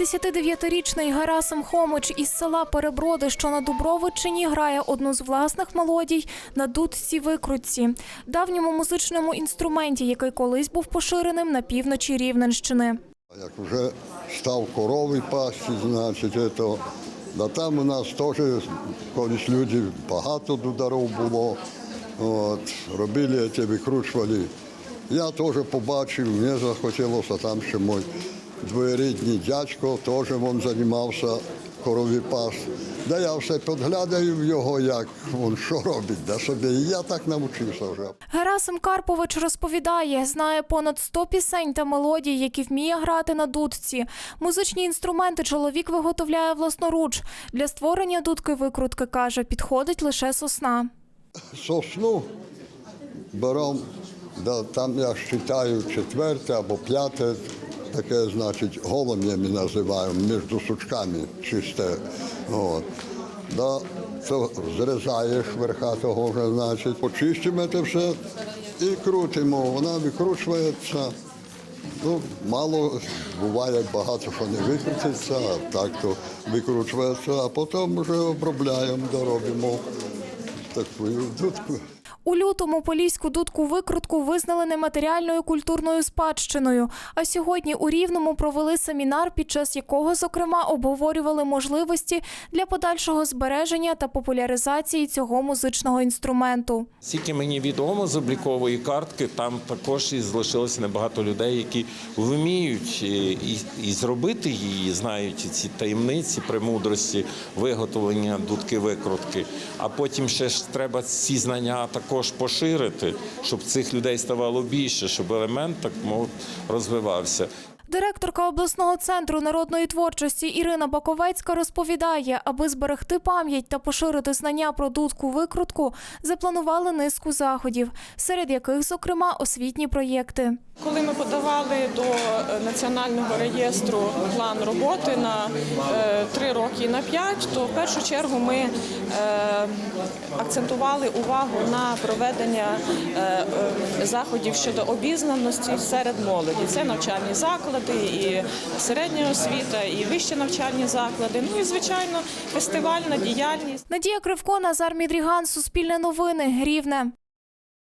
59-річний Герасим Хомич із села Переброди, що на Дубровичині, грає одну з власних мелодій на дудці викрутці, давньому музичному інструменті, який колись був поширеним на півночі Рівненщини. Як вже став корови пасти, значить, то, да там у нас теж колись люди багато дударів було. От, робили ці, викручували. Я теж побачив, мені захотілося там ще мій двоєрідний дядько, теж він займався корові пас. Да я все підглядаю в його, як він що робить, да собі. І я так навчився вже. Герасим Карпович розповідає, знає понад 100 пісень та мелодій, які вміє грати на дудці. Музичні інструменти чоловік виготовляє власноруч. Для створення дудки викрутки каже, підходить лише сосна. сосну беремо, там я вважаю четверте або п'яте, таке, значить, голом'ями називаємо, між сучками чисте. От. Да, то зрізаєш верха того, вже, значить, почистимо це все і крутимо. Вона викручується. Ну, мало буває багато, що не викрутиться, а так то викручується, а потім вже обробляємо, доробимо таку дудку. У лютому поліську дудку викрутку визнали нематеріальною культурною спадщиною. А сьогодні у Рівному провели семінар, під час якого, зокрема, обговорювали можливості для подальшого збереження та популяризації цього музичного інструменту. Скільки мені відомо з облікової картки, там також і залишилося небагато людей, які вміють е, і, зробити її, знають ці таємниці, премудрості виготовлення дудки викрутки. А потім ще ж треба ці знання також поширити, щоб цих людей ставало більше, щоб елемент так мов розвивався. Директорка обласного центру народної творчості Ірина Баковецька розповідає, аби зберегти пам'ять та поширити знання про дудку викрутку, запланували низку заходів, серед яких, зокрема, освітні проєкти. Коли ми подавали до е, національного реєстру план роботи на е, три роки і на п'ять, то в першу чергу ми е, акцентували увагу на проведення заходів щодо обізнаності серед молоді. Це навчальні заклади, і середня освіта, і вищі навчальні заклади. Ну і звичайно, фестивальна діяльність. Надія Кривко, Назар Мідріган, Суспільне новини, Рівне.